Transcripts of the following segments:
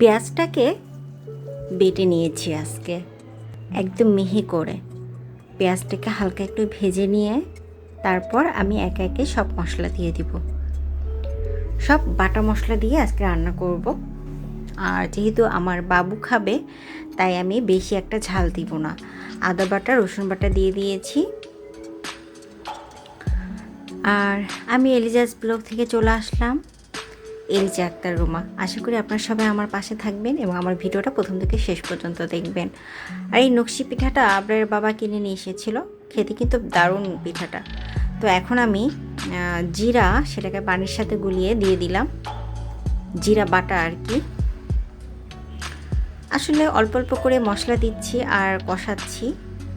পেঁয়াজটাকে বেটে নিয়েছি আজকে, একদম মিহি করে। পেঁয়াজটাকে হালকা একটু ভেজে নিয়ে তারপর আমি একে একে সব মশলা দিয়ে দিব। সব বাটা মশলা দিয়ে আজকে রান্না করব। আর যেহেতু আমার বাবু খাবে, তাই আমি বেশি একটা ঝাল দিব না। আদা বাটা, রসুন বাটা দিয়ে দিয়েছি। আর আমি এলিজাস ব্লগ থেকে চলে আসলাম। এলিজা আক্তার রুমা, আশা করি আপনারা সবাই আমার পাশে থাকবেন এবং আমার ভিডিওটা প্রথম থেকে শেষ পর্যন্ত দেখবেন। আর এই নকশি পিঠাটা আপনার বাবা কিনে নিয়ে এসেছিল, খেতে কিন্তু দারুণ পিঠাটা। তো এখন আমি জিরা সেটাকে পানির সাথে গুলিয়ে দিয়ে দিলাম। জিরা বাটা আর কি। আসলে অল্প অল্প করে মশলা দিচ্ছি আর কষাচ্ছি,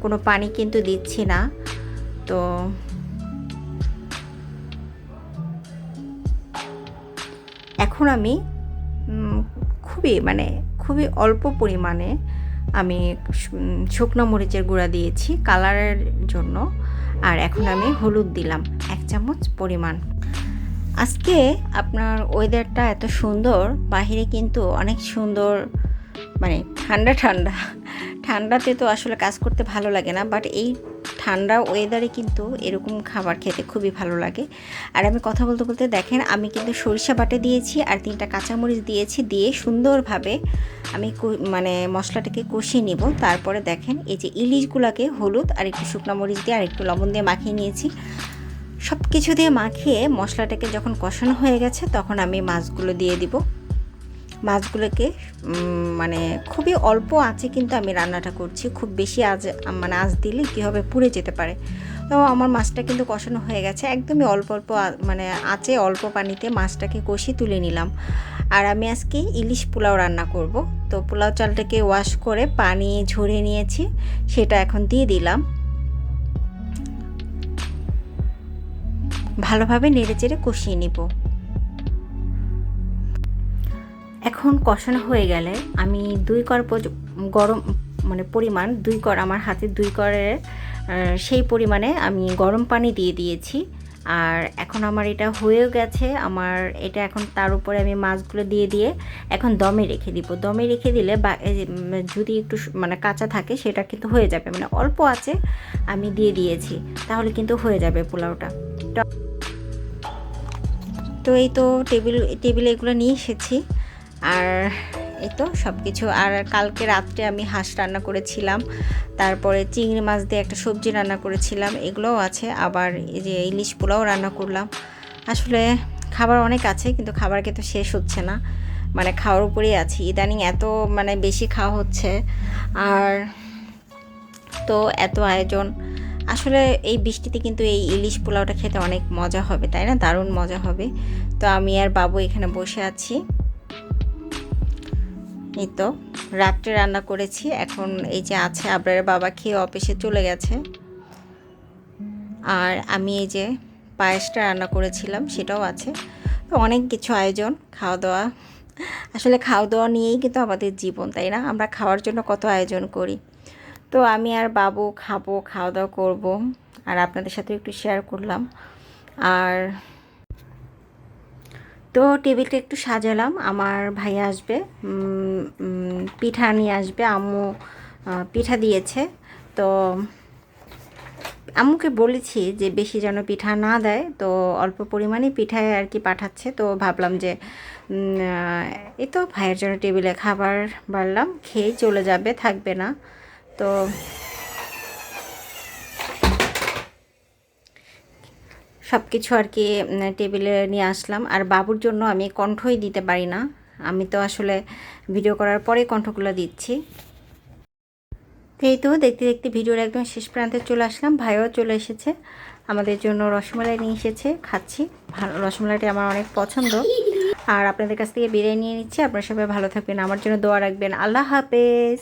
কোনো পানি কিন্তু দিচ্ছি না। তো এখন আমি খুবই মানে খুবই অল্প পরিমাণে আমি শুকনো মরিচের গুঁড়া দিয়েছি কালারের জন্য। আর এখন আমি হলুদ দিলাম, এক চামচ পরিমাণ। আজকে আপনার ওয়েদারটা এত সুন্দর, বাহিরে কিন্তু অনেক সুন্দর মানে ঠান্ডা ঠান্ডা। ঠান্ডাতে তো আসলে কাজ করতে ভালো লাগে না বাট এই ঠান্ডা ওয়েদারে কিন্তু এরকম খাবার খেতে খুবই ভালো লাগে। আর আমি কথা বলতে বলতে দেখেন, আমি কিন্তু সরিষা বাটে দিয়েছি আর তিনটা কাঁচামরিচ দিয়েছি, দিয়ে সুন্দরভাবে আমি মানে মশলাটাকে কষিয়ে নিব। তারপরে দেখেন, এই যে ইলিশগুলোকে হলুদ আর একটু শুকনো মরিচ দিয়ে আর একটু লবণ দিয়ে মাখিয়ে নিয়েছি। সব কিছু দিয়ে মাখিয়ে মশলাটাকে যখন কষানো হয়ে গেছে, তখন আমি মাছগুলো দিয়ে দিব। মাছগুলোকে মানে খুবই অল্প আঁচে কিন্তু আমি রান্নাটা করছি। খুব বেশি আজ মানে আঁচ দিলে কী হবে, পুড়ে যেতে পারে। তো আমার মাছটা কিন্তু কষানো হয়ে গেছে। একদমই অল্প অল্প মানে আঁচে অল্প পানিতে মাছটাকে কষিয়ে তুলে নিলাম। আর আমি আজকে ইলিশ পোলাও রান্না করব। তো পোলাও চালটাকে ওয়াশ করে পানি ঝরিয়ে নিয়েছি, সেটা এখন দিয়ে দিলাম। ভালোভাবে নেড়ে চেড়ে কষিয়ে নিব। এখন কষানো হয়ে গেলে আমি দুই কর গরম মানে পরিমাণ দুই কর, আমার হাতে দুই করের সেই পরিমাণে আমি গরম পানি দিয়ে দিয়েছি। আর এখন আমার এটা হয়েও গেছে, আমার এটা এখন তার উপরে আমি মাছগুলো দিয়ে দিয়ে এখন দমে রেখে দিব। দমে রেখে দিলে বা যদি একটু মানে কাঁচা থাকে, সেটা কিন্তু হয়ে যাবে। মানে অল্প আছে, আমি দিয়ে দিয়েছি, তাহলে কিন্তু হয়ে যাবে পোলাওটা। তো এই তো টেবিল, টেবিলে এগুলো নিয়ে এসেছি। আর এই তো সব কিছু আর কালকে রাত্রে আমি হাঁস রান্না করেছিলাম। তারপরে চিংড়ি মাছ দিয়ে একটা সবজি রান্না করেছিলাম। এগুলোও আছে। আবার এই যে ইলিশ পোলাও রান্না করলাম। আসলে খাবার অনেক আছে, কিন্তু খাবার কিন্তু শেষ হচ্ছে না। মানে খাওয়ার উপরেই আছি। ইদানিং এত মানে বেশি খাওয়া হচ্ছে। আর তো এত আয়োজন। আসলে এই বৃষ্টিতে কিন্তু এই ইলিশ পোলাওটা খেতে অনেক মজা হবে, তাই না? দারুণ মজা হবে। তো আমি আর বাবু এখানে বসে আছি। এই তো রাত্রে রান্না করেছি, এখন এই যে আছে আবরার বাবা খেয়ে অফিসে চলে গেছে। আর আমি এই যে পায়েসটা রান্না করেছিলাম, সেটাও আছে। তো অনেক কিছু আয়োজন খাওয়া দাওয়া আসলে খাওয়া দাওয়া নিয়েই কিন্তু আমাদের জীবন, তাই না? আমরা খাওয়ার জন্য কত আয়োজন করি। তো আমি আর বাবু খাব খাওয়া দাওয়া করব। আর আপনাদের সাথে একটু শেয়ার করলাম। আর তো টেবিলটা একটু সাজালাম। আমার ভাই আসবে পিঠা নিয়ে আসবে। আম্মু পিঠা দিয়েছে। তো আম্মুকে বলেছি যে বেশি যেন পিঠা না দেয়, তো অল্প পরিমাণে পিঠায় আর কি পাঠাচ্ছে। তো ভাবলাম যে এই তো ভাইয়ের জন্য টেবিলে খাবার বাড়লাম খেয়ে চলে যাবে, থাকবে না। তো সব কিছু আর কি টেবিলে নিয়ে আসলাম। আর বাবুর জন্য আমি কণ্ঠই দিতে পারি না। আমি তো আসলে ভিডিও করার পরে কণ্ঠগুলো দিচ্ছি। এই তো দেখতে দেখতে ভিডিওর একদম শেষ প্রান্তে চলে আসলাম। ভাইও চলে এসেছে। আমাদের জন্য রসমালাই নিয়ে এসেছে। খাচ্ছি। ভালো, রসমালাইটা আমার অনেক পছন্দ। আর আপনাদের কাছ থেকে বিরিয়ানি নিয়ে নিচ্ছি। আপনারা সবাই ভালো থাকবেন। আমার জন্য দোয়া রাখবেন। আল্লাহ হাফেজ।